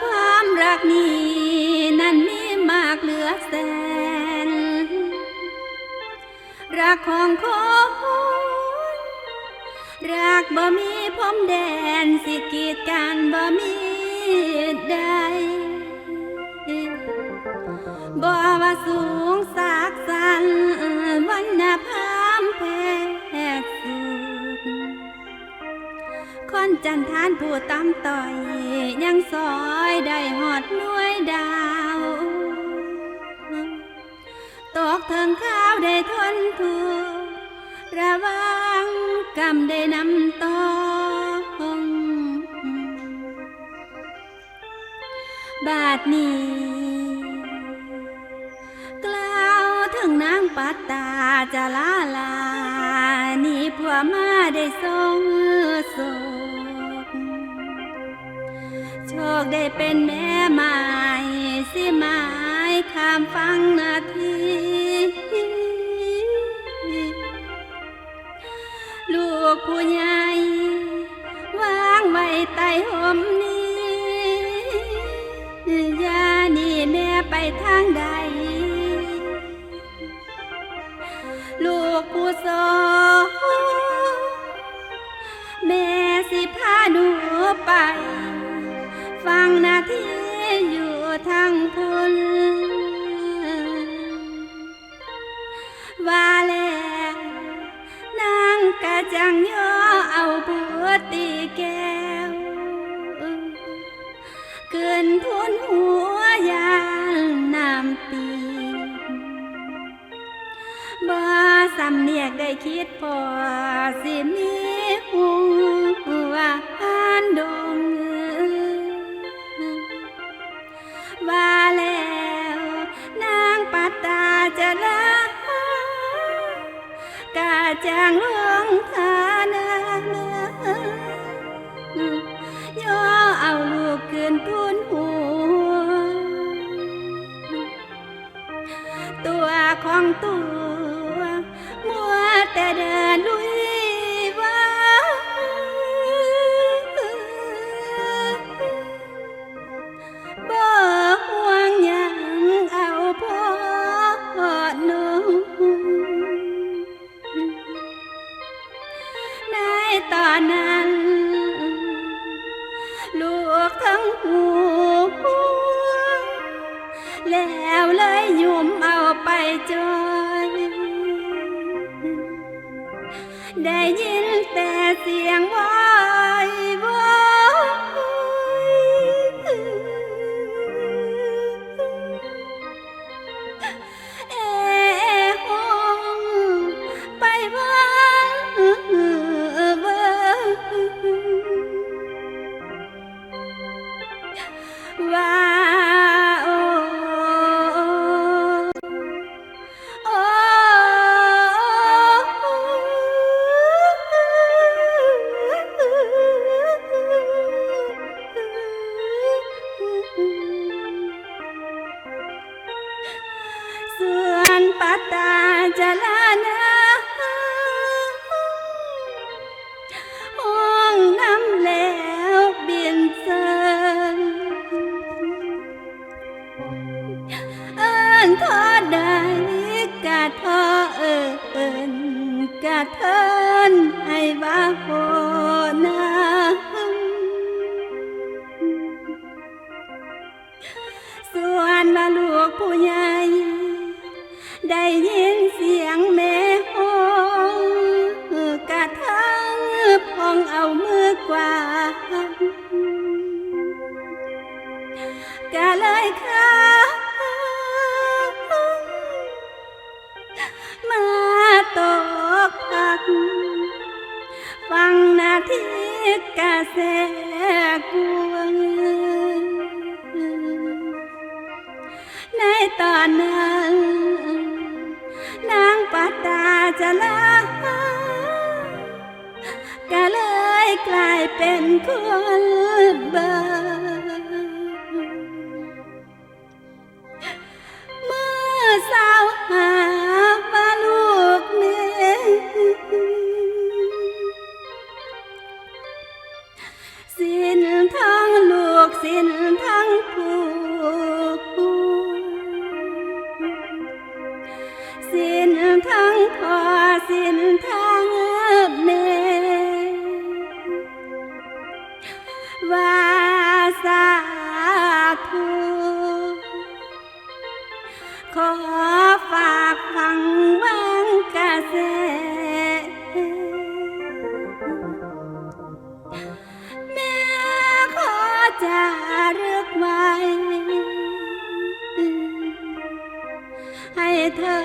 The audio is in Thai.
ความรักนี้นั้นมีมากเหลือแสน รักของคนรักบ่มีพรมแดนสิกีดกันบ่มีใดบ่ว่าสูงสากสันวันณพามแพทย์สุดคนจันทานผู้ตำต่อย ยังซอยได้หอดน่วยดาวตกเถิงข้าวได้ทนทุกข์ระวังกรรมได้นำตองบาดนี้กล่าวถึงนางปัตตาจะลาลานี่ผัวมาได้ทรง โชคได้เป็นแม่ไม้สิไม้ข้ามฟังนาทีลูกผู้ใหญ่วางไว้ใต้ห่มนี้ยานี่แม่ไปทางใด ลูกผู้สองแม่สิพาหนูไป ฟังนาทีอยู่ทางพุนว่าแล้วนางกะจังย่อเอาบัวตีแก้วเกินทุนหัวยานน้ำปีบ่สำเนียกได้คิดพอสิมี แล้วเลยยุ่มเอาไปจอยได้ยินแต่เสียงว่า ปัตตาจะลานาห้องน้ำแล้วเบินเซินเอินทอดใดกะทอเอินกะเทินให้ว่าโหนาส่วนมาลูกผู้ใหญ่ ได้ยินเสียงแม่ห้องกะทั้งพองเอามือกวาดก็เลยค่ะมาตกพัก ฟังนาทีกะแสกวงในตอนนั้นน จะลาก็เลยกลายเป็นคนเบาเมื่อสาวหาว่าลูกแม่สิ้นทั้งลูกสิ้นทั้งผัว พอสิ้นทางเมวาสาธุขอฝากฟังวังกระแสแม่ขอจะรึกไว้ให้เธอ